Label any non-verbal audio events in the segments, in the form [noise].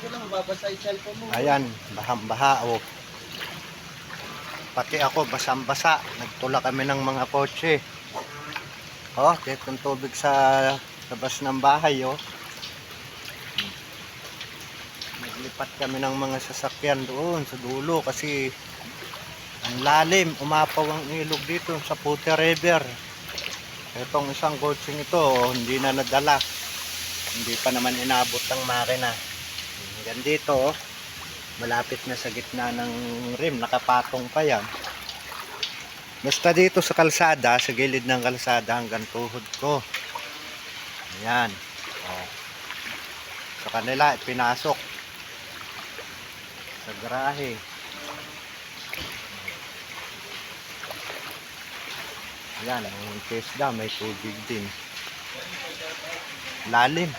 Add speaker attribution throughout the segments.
Speaker 1: ko lang, mababasa yung cellphone mo.
Speaker 2: Ayan, bahang-baha oh. Pati ako basang-basa. Nagtula kami ng mga kotse. Oh, dito ang tubig sa labas ng bahay oh. Naglipat kami ng mga sasakyan doon sa dulo kasi ang lalim, umapaw ang ilog dito sa Puti River. Itong isang coaching ito, oh, hindi na nadala. Hindi pa naman inabot ang makina. Hanggang dito, oh, malapit na sa gitna ng rim, nakapatong pa yan. Basta dito sa kalsada, sa gilid ng kalsada hanggang tuhod ko. Ayan. Oh. Sa kanila, pinasok. Sa garahe. Ayan, ang TESDA may tubig din. Lalim.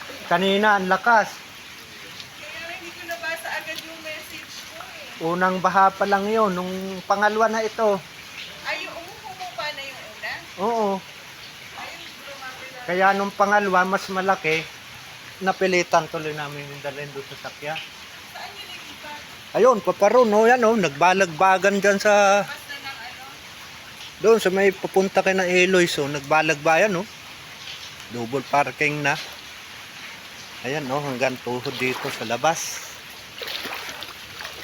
Speaker 2: [laughs] Kanina, ang lakas.
Speaker 3: Kaya hindi ko nabasa agad yung message ko eh.
Speaker 2: Unang baha pa lang yun. Nung pangalawa na ito.
Speaker 3: Ay, yung umuhumo pa na yung una?
Speaker 2: Oo.
Speaker 3: Ayun.
Speaker 2: Kaya nung pangalawa, mas malaki. Napilitan tuloy namin yung dalhin doon sa sakya.
Speaker 3: Saan nagipat?
Speaker 2: Ayun, paparoon. No, yan, oh, nagbalagbagan dyan sa...
Speaker 3: Ano?
Speaker 2: Doon sa may papunta kay na Eloy. So, nagbalagbayan, no? Double parking na. Ayan, no? Hanggang tuhod dito sa labas.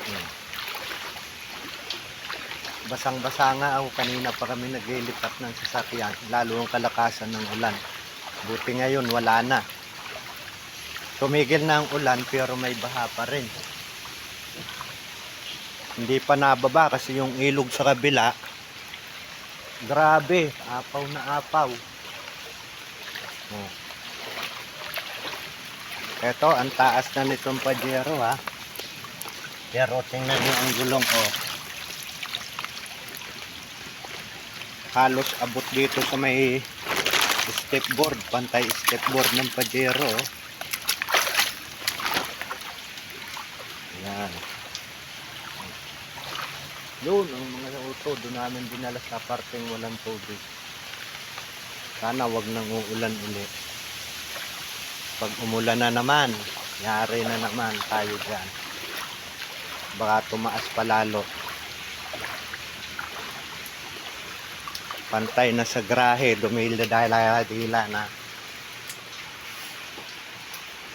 Speaker 2: Ayan. Basang-basa nga ako. Kanina pa kami naglilipat ng sasakyan. Lalo ang kalakasan ng ulan. Buti ngayon, wala na. Tumigil na ang ulan pero may baha pa rin. Hindi pa nababa kasi yung ilog sa kabila Grabe, apaw na apaw. Oh. Ito, ang taas na nitong pajero ha. Pero tingnan niyo ang gulong oh. Halos abot dito sa may stepboard, pantay stepboard ng pajero. oh. Yan. Doon, ang mga auto, doon namin dinala sa parting walang tubig. Sana wag nang uulan uli. Pag umulan na naman, yari na naman tayo dyan. Baka tumaas pa lalo. Pantay na sa grahe, dumila dahil dila na.